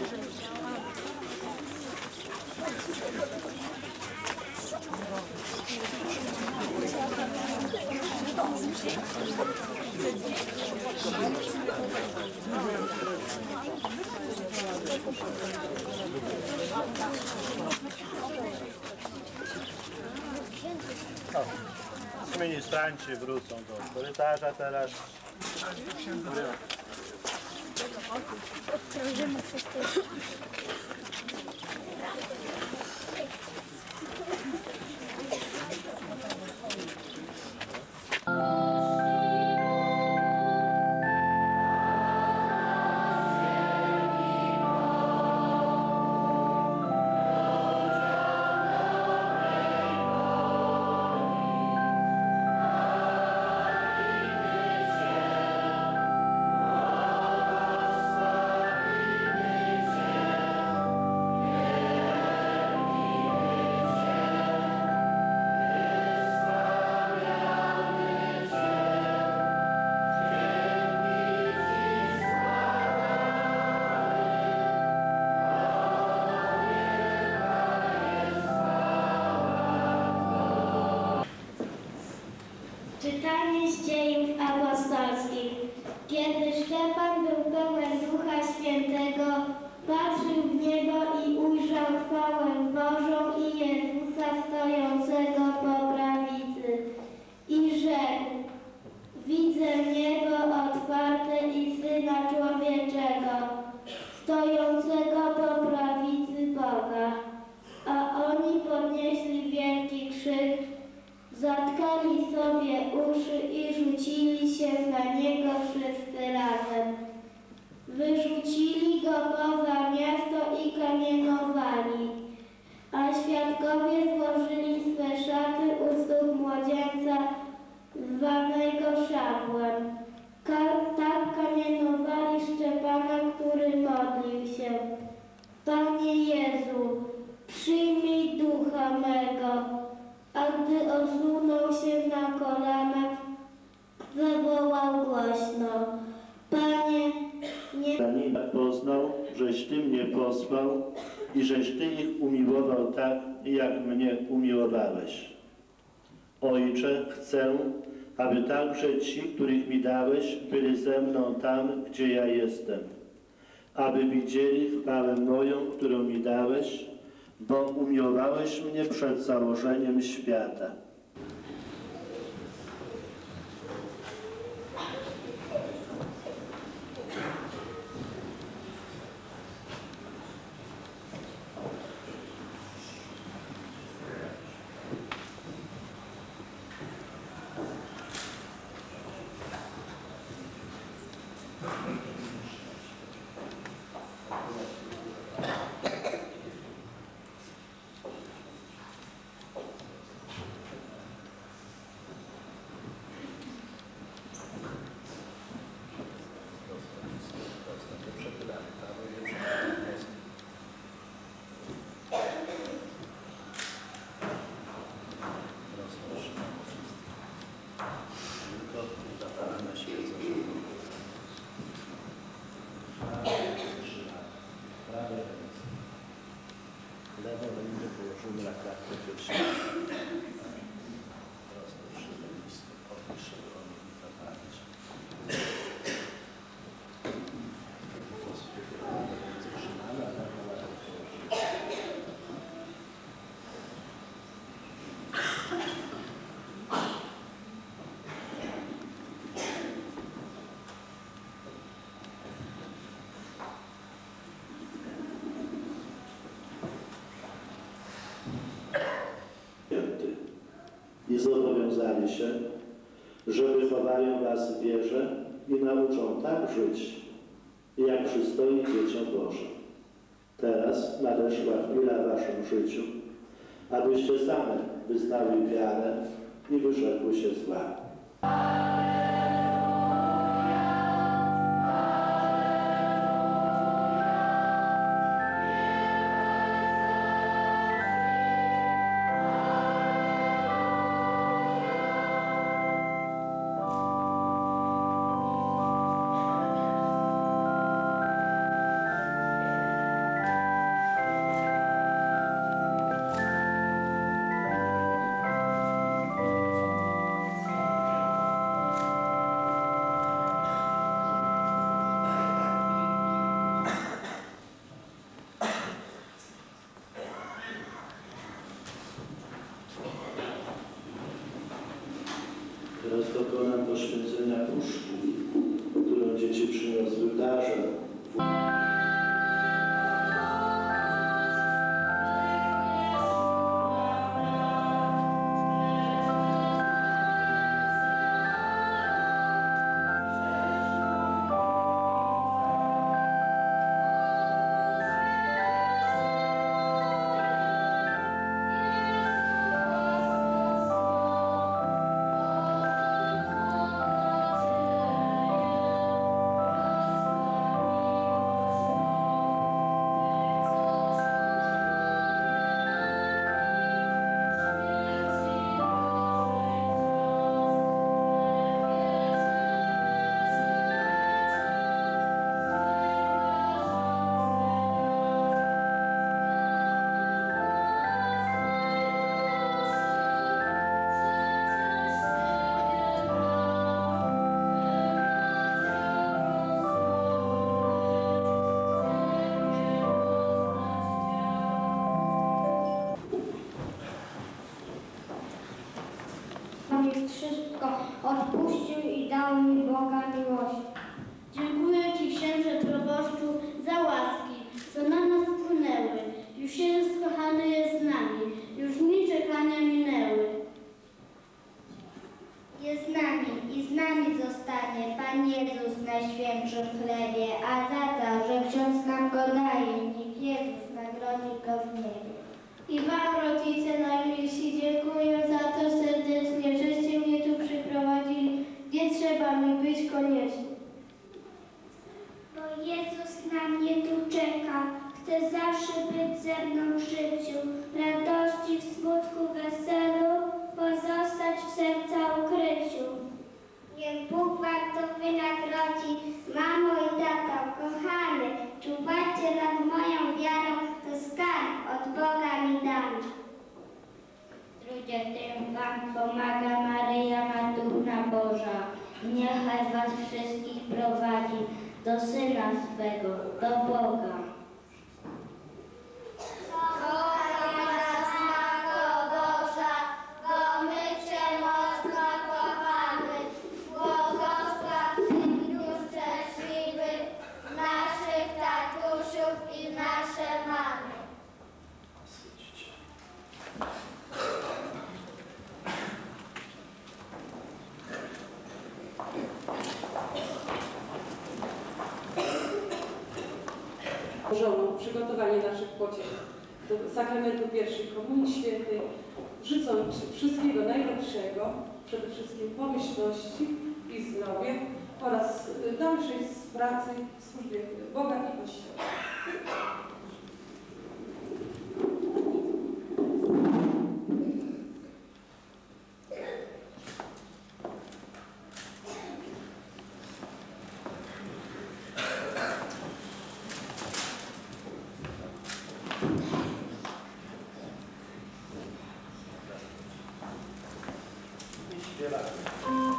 Шесть. Ministranci wrócą do korytarza teraz. Czytanie poza miasto i kamienowali, a świadkowie złożyli swe szaty u stóp młodzieńca zwanego Szawłem. Ka- tak kamienowali Szczepana, który modlił się. Panie Jezu, przyjmij ducha mego. A gdy osunął się na kolanach, zawołał głośno. Nie poznał, żeś Ty mnie posłał i żeś Ty ich umiłował tak, jak mnie umiłowałeś. Ojcze, chcę, aby także ci, których mi dałeś, byli ze mną tam, gdzie ja jestem, aby widzieli chwałę moją, którą mi dałeś, bo umiłowałeś mnie przed założeniem świata. Zobowiązali się, że wychowają was w wierze i nauczą tak żyć, jak przystoi dzieciom. Teraz nadeszła chwila w waszym życiu, abyście same wyznały wiarę i wyrzekły się zła. Teraz dokonam mi wszystko odpuścił i dał mi Boga miłość. Dziękuję Ci, księże proboszczu, za łaski, co na nas wpłynęły. Już Jezus kochany jest z nami, już dni czekania minęły. Jest z nami i z nami zostanie Pan Jezus w najświętszym chlebie, a za to, że ksiądz nam go daje, niech Jezus nagrodzi go w niebie. I Wam, rodzice najmilsi, dziękuję za to serdecznie, żeście mnie tu przyprowadzili, gdzie trzeba mi być koniecznie. Bo Jezus na mnie tu czeka, chce zawsze być ze mną w życiu, radości, w smutku, weselu, pozostać w serca ukryciu. Niech Bóg wam to wynagrodzi, mamo i tato, kochany, czuwacie nad moją wiarą, to skarb od Boga mi dany. Trudzie tym wam pomaga Maryja, Matuna Boża. Niechaj was wszystkich prowadzi do Syna swego, do Boga. Żoną przygotowanie naszych pociech do sakramentu pierwszej Komunii Świętej, życząc wszystkiego najlepszego, przede wszystkim pomyślności i zdrowie oraz dalszej pracy w służbie Boga i Kościoła. Śmiejemy się